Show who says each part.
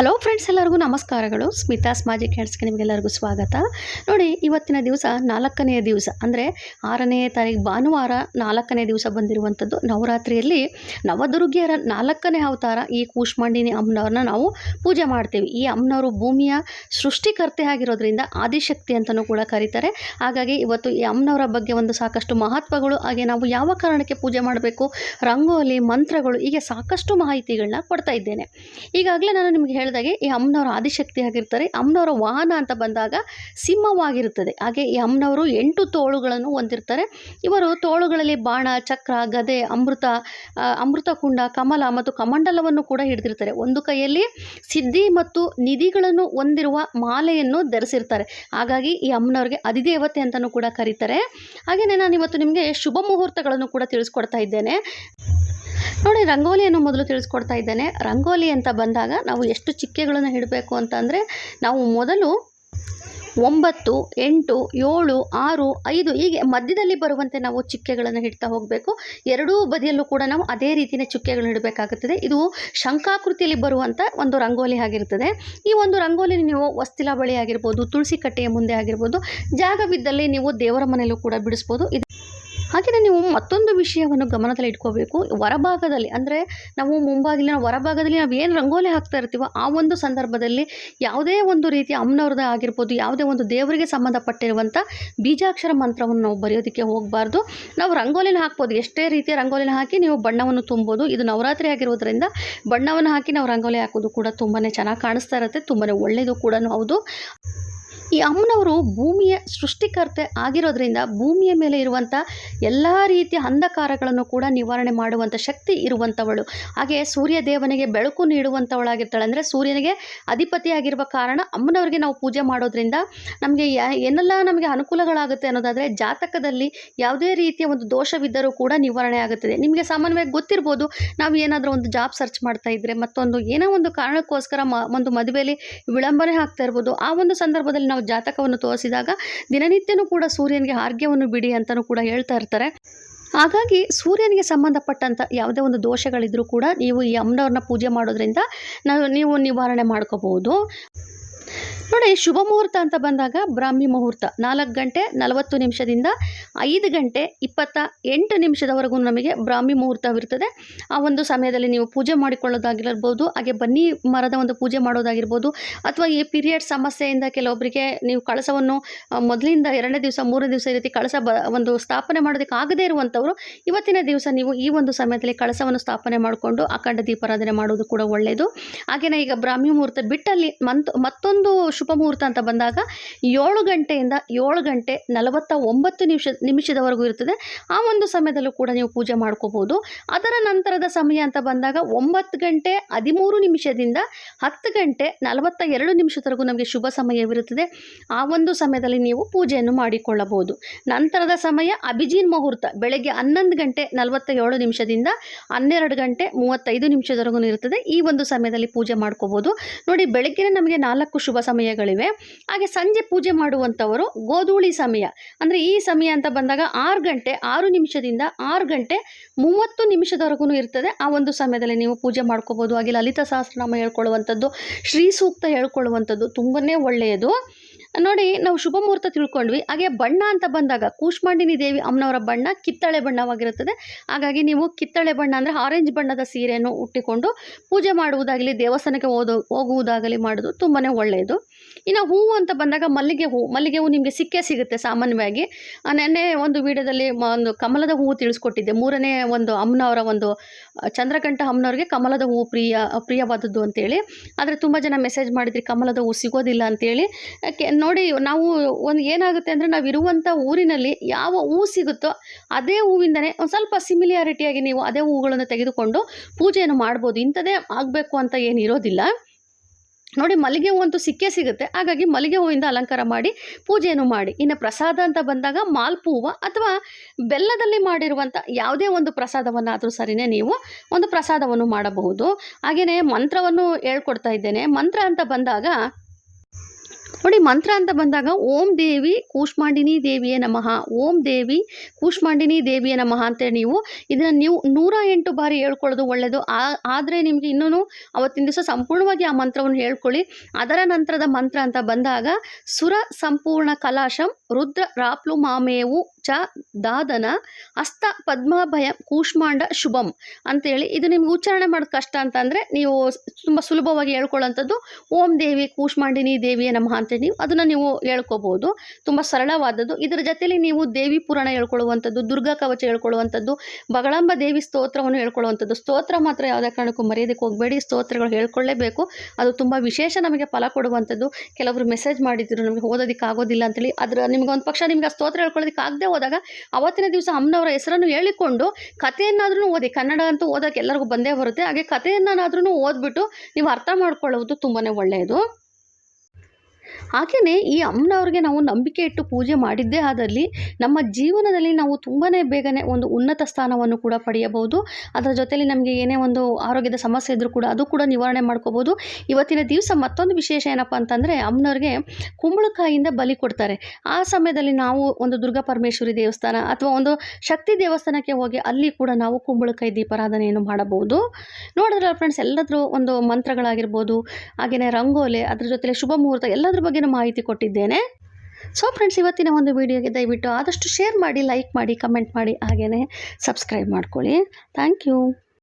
Speaker 1: Hello friends ಎಲ್ಲರಿಗೂ ನಮಸ್ಕಾರಗಳು. Smitha's magic ಕ್ಯಾಂಡ್ಸ್ಗೆ ನಿಮಗೆಲ್ಲರಿಗೂ ಸ್ವಾಗತ. ನೋಡಿ, ಇವತ್ತಿನ ದಿವಸ ನಾಲ್ಕನೆಯ ದಿವಸ, ಅಂದರೆ ಆರನೇ ತಾರೀಕು ಭಾನುವಾರ ನಾಲ್ಕನೇ ದಿವಸ ಬಂದಿರುವಂಥದ್ದು ನವರಾತ್ರಿಯಲ್ಲಿ ನವದುರ್ಗಿಯರ ನಾಲ್ಕನೇ ಅವತಾರ ಈ ಕೂಷ್ಮಾಂಡಿನಿ ಅಮ್ಮನವ್ರನ್ನ ನಾವು ಪೂಜೆ ಮಾಡ್ತೀವಿ. ಈ ಅಮ್ಮನವರು ಭೂಮಿಯ ಸೃಷ್ಟಿಕರ್ತೆ ಆಗಿರೋದ್ರಿಂದ ಆದಿಶಕ್ತಿ ಅಂತಲೂ ಕೂಡ ಕರೀತಾರೆ. ಹಾಗಾಗಿ ಇವತ್ತು ಈ ಅಮ್ಮನವರ ಬಗ್ಗೆ ಒಂದು ಸಾಕಷ್ಟು ಮಹತ್ವಗಳು, ಹಾಗೆ ನಾವು ಯಾವ ಕಾರಣಕ್ಕೆ ಪೂಜೆ ಮಾಡಬೇಕು, ರಂಗೋಲಿ, ಮಂತ್ರಗಳು, ಹೀಗೆ ಸಾಕಷ್ಟು ಮಾಹಿತಿಗಳನ್ನ ಕೊಡ್ತಾ ಇದ್ದೇನೆ. ಈಗಾಗಲೇ ನಾನು ನಿಮಗೆ ಹೇಳಿದಾಗೆ ಈ ಅಮ್ಮನವರ ಆದಿಶಕ್ತಿ ಆಗಿರ್ತಾರೆ ಅಮ್ಮನವರ ವಾಹನ ಅಂತ ಬಂದಾಗ ಸಿಂಹವಾಗಿರುತ್ತದೆ. ಹಾಗೆ ಈ ಅಮ್ಮನವರು ಎಂಟು ತೋಳುಗಳನ್ನು ಹೊಂದಿರ್ತಾರೆ. ಇವರು ತೋಳುಗಳಲ್ಲಿ ಬಾಣ, ಚಕ್ರ, ಗದೆ, ಅಮೃತ ಅಮೃತ ಕುಂಡ ಕಮಲ ಮತ್ತು ಕಮಂಡಲವನ್ನು ಕೂಡ ಹಿಡಿದಿರ್ತಾರೆ. ಒಂದು ಕೈಯಲ್ಲಿ ಸಿದ್ಧಿ ಮತ್ತು ನಿಧಿಗಳನ್ನು ಹೊಂದಿರುವ ಮಾಲೆಯನ್ನು ಧರಿಸಿರ್ತಾರೆ. ಹಾಗಾಗಿ ಈ ಅಮ್ಮನವ್ರಿಗೆ ಅಧಿದೇವತೆ ಅಂತಲೂ ಕೂಡ ಕರೀತಾರೆ. ಹಾಗೆಯೇ ನಾನು ಇವತ್ತು ನಿಮಗೆ ಶುಭ ಮುಹೂರ್ತಗಳನ್ನು ಕೂಡ ತಿಳಿಸ್ಕೊಡ್ತಾ ಇದ್ದೇನೆ. ನೋಡಿ, ರಂಗೋಲಿಯನ್ನು ಮೊದಲು ತಿಳಿಸ್ಕೊಡ್ತಾ ಇದ್ದೇನೆ. ರಂಗೋಲಿ ಅಂತ ಬಂದಾಗ ನಾವು ಎಷ್ಟು ಚಿಕ್ಕೆಗಳನ್ನು ಇಡಬೇಕು ಅಂತಂದರೆ, ನಾವು ಮೊದಲು ಒಂಬತ್ತು, ಎಂಟು, ಏಳು, ಆರು, ಐದು, ಹೀಗೆ ಮಧ್ಯದಲ್ಲಿ ಬರುವಂತೆ ನಾವು ಚಿಕ್ಕೆಗಳನ್ನು ಹಿಡ್ತಾ ಹೋಗಬೇಕು. ಎರಡೂ ಬದಿಯಲ್ಲೂ ಕೂಡ ನಾವು ಅದೇ ರೀತಿಯ ಚುಕ್ಕೆಗಳನ್ನು ಇಡಬೇಕಾಗುತ್ತದೆ ಇದು ಶಂಕಾಕೃತಿಯಲ್ಲಿ ಬರುವಂಥ ಒಂದು ರಂಗೋಲಿ ಆಗಿರ್ತದೆ ಈ ಒಂದು ರಂಗೋಲಿ ನೀವು ವಸ್ತಿಲ ಬಳಿ ಆಗಿರ್ಬೋದು, ತುಳಸಿ ಕಟ್ಟೆಯ ಮುಂದೆ ಆಗಿರ್ಬೋದು, ಜಾಗವಿದ್ದಲ್ಲಿ ನೀವು ದೇವರ ಮನೆಯಲ್ಲೂ ಕೂಡ ಬಿಡಿಸ್ಬೋದು. ಇದು ಹಾಗೆಯೇ ನೀವು ಮತ್ತೊಂದು ವಿಷಯವನ್ನು ಗಮನದಲ್ಲಿ ಇಟ್ಕೋಬೇಕು. ಹೊರಭಾಗದಲ್ಲಿ ಅಂದರೆ ನಾವು ಮುಂಭಾಗಿಲಿನ ಹೊರಭಾಗದಲ್ಲಿ ನಾವು ಏನು ರಂಗೋಲಿ ಹಾಕ್ತಾ ಇರ್ತೀವೋ ಆ ಒಂದು ಸಂದರ್ಭದಲ್ಲಿ ಯಾವುದೇ ಒಂದು ರೀತಿಯ ಅಮ್ಮನವ್ರದ ಆಗಿರ್ಬೋದು, ಯಾವುದೇ ಒಂದು ದೇವರಿಗೆ ಸಂಬಂಧಪಟ್ಟಿರುವಂಥ ಬೀಜಾಕ್ಷರ ಮಂತ್ರವನ್ನು ನಾವು ಬರೆಯೋದಕ್ಕೆ ಹೋಗಬಾರ್ದು. ನಾವು ರಂಗೋಲಿನ ಹಾಕ್ಬೋದು. ಎಷ್ಟೇ ರೀತಿಯ ರಂಗೋಲಿನ ಹಾಕಿ ನೀವು ಬಣ್ಣವನ್ನು ತುಂಬೋದು. ಇದು ನವರಾತ್ರಿ ಆಗಿರೋದ್ರಿಂದ ಬಣ್ಣವನ್ನು ಹಾಕಿ ನಾವು ರಂಗೋಲಿ ಹಾಕೋದು ಕೂಡ ತುಂಬಾ ಚೆನ್ನಾಗಿ ಕಾಣಿಸ್ತಾ ಇರುತ್ತೆ. ತುಂಬಾ ಒಳ್ಳೆಯದು ಕೂಡ ಹೌದು. ಈ ಅಮ್ಮನವರು ಭೂಮಿಯ ಸೃಷ್ಟಿಕರ್ತೆ ಆಗಿರೋದ್ರಿಂದ ಭೂಮಿಯ ಮೇಲೆ ಇರುವಂಥ ಎಲ್ಲ ರೀತಿಯ ಅಂಧಕಾರಗಳನ್ನು ಕೂಡ ನಿವಾರಣೆ ಮಾಡುವಂಥ ಶಕ್ತಿ ಇರುವಂಥವಳು ಹಾಗೆ ಸೂರ್ಯ ದೇವನಿಗೆ ಬೆಳಕು ನೀಡುವಂಥವಳಾಗಿರ್ತಾಳೆ ಅಂದರೆ ಸೂರ್ಯನಿಗೆ ಅಧಿಪತಿಯಾಗಿರುವ ಕಾರಣ ಅಮ್ಮನವರಿಗೆ ನಾವು ಪೂಜೆ ಮಾಡೋದ್ರಿಂದ ನಮಗೆ ಏನೆಲ್ಲ ನಮಗೆ ಅನುಕೂಲಗಳಾಗುತ್ತೆ ಅನ್ನೋದಾದರೆ ಜಾತಕದಲ್ಲಿ ಯಾವುದೇ ರೀತಿಯ ಒಂದು ದೋಷವಿದ್ದರೂ ಕೂಡ ನಿವಾರಣೆ ಆಗುತ್ತದೆ. ನಿಮಗೆ ಸಾಮಾನ್ಯವಾಗಿ ಗೊತ್ತಿರ್ಬೋದು, ನಾವು ಏನಾದರೂ ಒಂದು ಜಾಬ್ ಸರ್ಚ್ ಮಾಡ್ತಾ ಇದ್ದರೆ ಮತ್ತೊಂದು ಏನೋ ಒಂದು ಕಾರಣಕ್ಕೋಸ್ಕರ ಮ, ಒಂದು ಮದುವೆಯಲ್ಲಿ ವಿಳಂಬನೆ ಆಗ್ತಾ ಇರ್ಬೋದು. ಆ ಒಂದು ಸಂದರ್ಭದಲ್ಲಿ ನಾವು ಜಾತಕವನ್ನು ತೋರಿಸಿದಾಗ ದಿನನಿತ್ಯನೂ ಕೂಡ ಸೂರ್ಯನಿಗೆ ಆರ್ಗ್ಯವನ್ನು ಬಿಡಿ ಅಂತಲೂ ಕೂಡ ಹೇಳ್ತಾ ಇರ್ತಾರೆ. ಹಾಗಾಗಿ ಸೂರ್ಯನಿಗೆ ಸಂಬಂಧಪಟ್ಟಂಥ ಯಾವುದೇ ಒಂದು ದೋಷಗಳಿದ್ರೂ ಕೂಡ ನೀವು ಈ ಅಮ್ಮನವ್ರನ್ನ ಪೂಜೆ ಮಾಡೋದ್ರಿಂದ ನಾವು ನೀವು ನಿವಾರಣೆ ಮಾಡ್ಕೋಬಹುದು. ನೋಡಿ, ಶುಭ ಮುಹೂರ್ತ ಅಂತ ಬಂದಾಗ ಬ್ರಾಹ್ಮಿ ಮುಹೂರ್ತ. ನಾಲ್ಕು ಗಂಟೆ ನಲವತ್ತು ನಿಮಿಷದಿಂದ ಐದು ಗಂಟೆ ಇಪ್ಪತ್ತ ಎಂಟು ನಿಮಿಷದವರೆಗೂ ನಮಗೆ ಬ್ರಾಹ್ಮಿ ಮುಹೂರ್ತವಿರ್ತದೆ ಆ ಒಂದು ಸಮಯದಲ್ಲಿ ನೀವು ಪೂಜೆ ಮಾಡಿಕೊಳ್ಳೋದಾಗಿರ್ಬೋದು, ಹಾಗೆ ಬನ್ನಿ ಮರದ ಒಂದು ಪೂಜೆ ಮಾಡೋದಾಗಿರ್ಬೋದು, ಅಥವಾ ಈ ಪೀರಿಯಡ್ ಸಮಸ್ಯೆಯಿಂದ ಕೆಲವೊಬ್ಬರಿಗೆ ನೀವು ಕಳಸವನ್ನು ಮೊದಲಿಂದ ಎರಡನೇ ದಿವಸ, ಮೂರನೇ ದಿವಸ ಈ ರೀತಿ ಕಳಸ ಬ, ಒಂದು ಸ್ಥಾಪನೆ ಮಾಡೋದಕ್ಕೆ ಆಗದೇ ಇರುವಂಥವರು, ಇವತ್ತಿನ ದಿವಸ ನೀವು ಈ ಒಂದು ಸಮಯದಲ್ಲಿ ಕಳಸವನ್ನು ಸ್ಥಾಪನೆ ಮಾಡಿಕೊಂಡು ಅಖಂಡ ದೀಪಾರಾಧನೆ ಮಾಡೋದು ಕೂಡ ಒಳ್ಳೆಯದು. ಹಾಗೆಯೇ ಈಗ ಬ್ರಾಹ್ಮಿ ಮುಹೂರ್ತ ಬಿಟ್ಟಲ್ಲಿ ಮಂತ್ ಮತ್ತೊಂದು ಶುಭ ಮುಹೂರ್ತ ಅಂತ ಬಂದಾಗ ಏಳು ಗಂಟೆಯಿಂದ ಏಳು ಗಂಟೆ ನಲವತ್ತ ಒಂಬತ್ತು ನಿಮಿಷ, ನಿಮಿಷದವರೆಗೂ ಇರ್ತದೆ. ಆ ಒಂದು ಸಮಯದಲ್ಲೂ ಕೂಡ ನೀವು ಪೂಜೆ ಮಾಡ್ಕೋಬೋದು ಅದರ ನಂತರದ ಸಮಯ ಅಂತ ಬಂದಾಗ ಒಂಬತ್ತು ಗಂಟೆ ಹದಿಮೂರು ನಿಮಿಷದಿಂದ ಹತ್ತು ಗಂಟೆ ನಲವತ್ತ ಎರಡು ನಿಮಿಷದವರೆಗೂ ನಮಗೆ ಶುಭ ಸಮಯವಿರುತ್ತದೆ. ಆ ಒಂದು ಸಮಯದಲ್ಲಿ ನೀವು ಪೂಜೆಯನ್ನು ಮಾಡಿಕೊಳ್ಳಬಹುದು. ನಂತರದ ಸಮಯ ಅಭಿಜಿನ್ ಮುಹೂರ್ತ ಬೆಳಗ್ಗೆ ಹನ್ನೊಂದು ಗಂಟೆ ನಲವತ್ತ ಏಳು ನಿಮಿಷದಿಂದ ಹನ್ನೆರಡು ಗಂಟೆ ಮೂವತ್ತೈದು ನಿಮಿಷದವರೆಗೂ ಇರುತ್ತದೆ. ಈ ಒಂದು ಸಮಯದಲ್ಲಿ ಪೂಜೆ ಮಾಡ್ಕೋಬೋದು ನೋಡಿ ಬೆಳಗ್ಗೆ ನಮಗೆ ನಾಲ್ಕು ಶುಭ ಸಮಯಗಳಿವೆ. ಹಾಗೆ ಸಂಜೆ ಪೂಜೆ ಮಾಡುವಂಥವರು ಗೋಧೂಳಿ ಸಮಯ. ಅಂದರೆ ಈ ಸಮಯ ಅಂತ ಬಂದಾಗ ಆರು ಗಂಟೆ, ಆರು ನಿಮಿಷದಿಂದ ಆರು ಗಂಟೆ ಮೂವತ್ತು ನಿಮಿಷದವರೆಗೂ ಇರ್ತದೆ. ಆ ಒಂದು ಸಮಯದಲ್ಲಿ ನೀವು ಪೂಜೆ ಮಾಡ್ಕೋಬೋದು. ಹಾಗೆ ಲಲಿತ ಸಹಸ್ರನಾಮ ಹೇಳ್ಕೊಳ್ಳುವಂಥದ್ದು ಶ್ರೀ ಸೂಕ್ತ ಹೇಳ್ಕೊಳ್ಳುವಂಥದ್ದು ತುಂಬನೇ ಒಳ್ಳೆಯದು. ನೋಡಿ, ನಾವು ಶುಭ ಮುಹೂರ್ತ ತಿಳ್ಕೊಂಡ್ವಿ. ಹಾಗೆ ಬಣ್ಣ ಅಂತ ಬಂದಾಗ ಕೂಶ್ಮಾಂಡಿನಿ ದೇವಿ ಅಮ್ಮನವರ ಬಣ್ಣ ಕಿತ್ತಳೆ ಬಣ್ಣವಾಗಿರುತ್ತದೆ. ಹಾಗಾಗಿ ನೀವು ಕಿತ್ತಳೆ ಬಣ್ಣ ಅಂದರೆ ಆರೆಂಜ್ ಬಣ್ಣದ ಸೀರೆಯನ್ನು ಉಟ್ಟಿಕೊಂಡು ಪೂಜೆ ಮಾಡುವುದಾಗಲಿ, ದೇವಸ್ಥಾನಕ್ಕೆ ಓದೋ ಹೋಗುವುದಾಗಲಿ ಮಾಡೋದು ತುಂಬಾ ಒಳ್ಳೆಯದು. ಇನ್ನು ಹೂವು ಅಂತ ಬಂದಾಗ ಮಲ್ಲಿಗೆ ಹೂವು ಮಲ್ಲಿಗೆ ಹೂವು ನಿಮಗೆ ಸಿಕ್ಕೇ ಸಿಗುತ್ತೆ ಸಾಮಾನ್ಯವಾಗಿ. ನೆನ್ನೆ ಒಂದು ವಿಡಿಯೋದಲ್ಲಿ ಒಂದು ಕಮಲದ ಹೂವು ತಿಳಿಸ್ಕೊಟ್ಟಿದ್ದೆ. ಮೂರನೇ ಒಂದು ಅಮ್ಮನವರ ಒಂದು ಚಂದ್ರಕಂಠ ಅಮ್ಮನವ್ರಿಗೆ ಕಮಲದ ಹೂವು ಪ್ರಿಯ, ಪ್ರಿಯವಾದದ್ದು ಅಂತೇಳಿ. ಆದರೆ ತುಂಬ ಜನ ಮೆಸೇಜ್ ಮಾಡಿದ್ರಿ, ಕಮಲದ ಹೂವು ಸಿಗೋದಿಲ್ಲ ಅಂತೇಳಿ. ನೋಡಿ ನಾವು ಒಂದು ಏನಾಗುತ್ತೆ ಅಂದರೆ ನಾವು ಇರುವಂಥ ಊರಿನಲ್ಲಿ ಯಾವ ಹೂವು ಸಿಗುತ್ತೋ ಅದೇ ಹೂವಿಂದನೇ ಒಂದು ಸ್ವಲ್ಪ ಸಿಮಿಲಿಯಾರಿಟಿಯಾಗಿ ನೀವು ಅದೇ ಹೂಗಳನ್ನು ತೆಗೆದುಕೊಂಡು ಪೂಜೆಯನ್ನು ಮಾಡ್ಬೋದು. ಇಂಥದೇ ಆಗಬೇಕು ಅಂತ ಏನು ಇರೋದಿಲ್ಲ. ನೋಡಿ ಮಲ್ಲಿಗೆ ಹೂವು ಅಂತೂ ಸಿಕ್ಕೇ ಸಿಗುತ್ತೆ. ಹಾಗಾಗಿ ಮಲ್ಲಿಗೆ ಹೂವಿಂದ ಅಲಂಕಾರ ಮಾಡಿ ಪೂಜೆಯನ್ನು ಮಾಡಿ. ಇನ್ನು ಪ್ರಸಾದ ಅಂತ ಬಂದಾಗ ಮಾಲ್ಪೂವ ಅಥವಾ ಬೆಲ್ಲದಲ್ಲಿ ಮಾಡಿರುವಂಥ ಯಾವುದೇ ಒಂದು ಪ್ರಸಾದವನ್ನಾದರೂ ಸರಿನೇ ನೀವು ಒಂದು ಪ್ರಸಾದವನ್ನು ಮಾಡಬಹುದು. ಹಾಗೆಯೇ ಮಂತ್ರವನ್ನು ಹೇಳ್ಕೊಡ್ತಾ ಇದ್ದೇನೆ. ಮಂತ್ರ ಅಂತ ಬಂದಾಗ ನೋಡಿ, ಮಂತ್ರ ಅಂತ ಬಂದಾಗ, ಓಂ ದೇವಿ ಕೂಷ್ಮಾಂಡಿನಿ ದೇವಿಯೇ ನಮಃ. ಓಂ ದೇವಿ ಕೂಷ್ಮಾಂಡಿನಿ ದೇವಿಯೇ ನಮಃ ಅಂತೇಳಿ ನೀವು ಇದನ್ನು ನೀವು ನೂರ ಎಂಟು ಬಾರಿ ಹೇಳ್ಕೊಳ್ಳೋದು ಒಳ್ಳೆಯದು ಆದರೆ ನಿಮಗೆ ಇನ್ನೂ ಅವತ್ತಿನ ದಿವಸ ಸಂಪೂರ್ಣವಾಗಿ ಆ ಮಂತ್ರವನ್ನು ಹೇಳ್ಕೊಳ್ಳಿ. ಅದರ ನಂತರದ ಮಂತ್ರ ಅಂತ ಬಂದಾಗ, ಸುರ ಸಂಪೂರ್ಣ ಕಲಾಶಂ ರುದ್ರ ರಾಪ್ಲು ಮಾಮೇವು ಚ ದಾದನ ಅಸ್ತ ಪದ್ಮಾಭಯ ಕೂಷ್ಮಾಂಡ ಶುಭಂ ಅಂತೇಳಿ ಇದು ನಿಮ್ಗೆ ಉಚ್ಚಾರಣೆ ಮಾಡೋದು ಕಷ್ಟ ಅಂತಂದರೆ ನೀವು ತುಂಬ ಸುಲಭವಾಗಿ ಹೇಳ್ಕೊಳ್ಳೋಂಥದ್ದು ಓಂ ದೇವಿ ಕೂಷ್ಮಾಂಡಿನಿ ದೇವಿಯ ನಮಃ ಅಂತೇಳಿ ನೀವು ಅದನ್ನು ನೀವು ಹೇಳ್ಕೋಬೋದು. ತುಂಬ ಸರಳವಾದದ್ದು. ಇದರ ಜೊತೆಯಲ್ಲಿ ನೀವು ದೇವಿ ಪುರಾಣ ಹೇಳ್ಕೊಳ್ಳುವಂಥದ್ದು, ದುರ್ಗಾ ಕವಚ ಹೇಳ್ಕೊಳ್ಳುವಂಥದ್ದು, ಬಗಳಂಬ ದೇವಿ ಸ್ತೋತ್ರವನ್ನು ಹೇಳ್ಕೊಳ್ಳುವಂಥದ್ದು. ಸ್ತೋತ್ರ ಮಾತ್ರ ಯಾವುದೇ ಕಾರಣಕ್ಕೂ ಮರೆಯೋದಕ್ಕೆ ಹೋಗಬೇಡಿ. ಸ್ತೋತ್ರಗಳು ಹೇಳ್ಕೊಳ್ಳೇಬೇಕು. ಅದು ತುಂಬ ವಿಶೇಷ ನಮಗೆ ಫಲ ಕೊಡುವಂಥದ್ದು. ಕೆಲವರು ಮೆಸೇಜ್ ಮಾಡಿದ್ರು ನಮಗೆ ಓದೋದಕ್ಕೆ ಆಗೋದಿಲ್ಲ ಅಂತೇಳಿ ಅದ್ರ ನಿಮ್ಗೆ ಒಂದು ಪಕ್ಷ ನಿಮ್ಗೆ ಆ ಸ್ತೋತ್ರ ಹೇಳ್ಕೊಳ್ಳೋದಕ್ಕೆ ಆಗದೆ ಹೋದಾಗ ಅವತ್ತಿನ ದಿವಸ ಅಮ್ಮನವರ ಹೆಸರನ್ನು ಹೇಳಿಕೊಂಡು ಕಥೆಯನ್ನಾದ್ರೂ ಓದಿ, ಕನ್ನಡ ಅಂತೂ ಓದಕ್ಕೆ ಎಲ್ಲರಿಗೂ ಬಂದೇ ಬರುತ್ತೆ. ಹಾಗೆ ಕಥೆಯನ್ನಾದ್ರೂ ಓದ್ಬಿಟ್ಟು ನೀವು ಅರ್ಥ ಮಾಡ್ಕೊಳ್ಳೋದು ತುಂಬಾ ಒಳ್ಳೆಯದು. ಹಾಗೆಯೇ ಈ ಅಮ್ಮನವ್ರಿಗೆ ನಾವು ನಂಬಿಕೆ ಇಟ್ಟು ಪೂಜೆ ಮಾಡಿದ್ದೇ ಆದಲ್ಲಿ ನಮ್ಮ ಜೀವನದಲ್ಲಿ ನಾವು ತುಂಬಾ ಬೇಗನೆ ಒಂದು ಉನ್ನತ ಸ್ಥಾನವನ್ನು ಕೂಡ ಪಡೆಯಬಹುದು. ಅದರ ಜೊತೆಯಲ್ಲಿ ನಮಗೆ ಏನೇ ಒಂದು ಆರೋಗ್ಯದ ಸಮಸ್ಯೆ ಇದ್ದರೂ ಕೂಡ ಅದು ಕೂಡ ನಿವಾರಣೆ ಮಾಡ್ಕೋಬೋದು ಇವತ್ತಿನ ದಿವಸ ಮತ್ತೊಂದು ವಿಶೇಷ ಏನಪ್ಪ ಅಂತಂದರೆ ಅಮ್ಮನವ್ರಿಗೆ ಕುಂಬಳಕಾಯಿಯಿಂದ ಬಲಿ ಕೊಡ್ತಾರೆ. ಆ ಸಮಯದಲ್ಲಿ ನಾವು ಒಂದು ದುರ್ಗಾ ಪರಮೇಶ್ವರಿ ದೇವಸ್ಥಾನ ಅಥವಾ ಒಂದು ಶಕ್ತಿ ದೇವಸ್ಥಾನಕ್ಕೆ ಹೋಗಿ ಅಲ್ಲಿ ಕೂಡ ನಾವು ಕುಂಬಳಕಾಯಿ ದೀಪಾರಾಧನೆಯನ್ನು ಮಾಡಬಹುದು. ನೋಡಿದ್ರೆ ಫ್ರೆಂಡ್ಸ್ ಎಲ್ಲಾದರೂ ಒಂದು ಮಂತ್ರಗಳಾಗಿರ್ಬೋದು ಹಾಗೆಯೇ ರಂಗೋಲೆ, ಅದ್ರ ಜೊತೆಲೆ ಶುಭ ಮುಹೂರ್ತ ಎಲ್ಲದ್ರ ಬಗ್ಗೆನೂ ಮಾಹಿತಿ ಕೊಟ್ಟಿದ್ದೇನೆ. ಸೊ ಫ್ರೆಂಡ್ಸ್ ಇವತ್ತಿನ ಒಂದು ವಿಡಿಯೋಗೆ ದಯವಿಟ್ಟು ಆದಷ್ಟು ಶೇರ್ ಮಾಡಿ ಲೈಕ್ ಮಾಡಿ ಕಮೆಂಟ್ ಮಾಡಿ ಹಾಗೆಯೇ ಸಬ್ಸ್ಕ್ರೈಬ್ ಮಾಡ್ಕೊಳ್ಳಿ. Thank you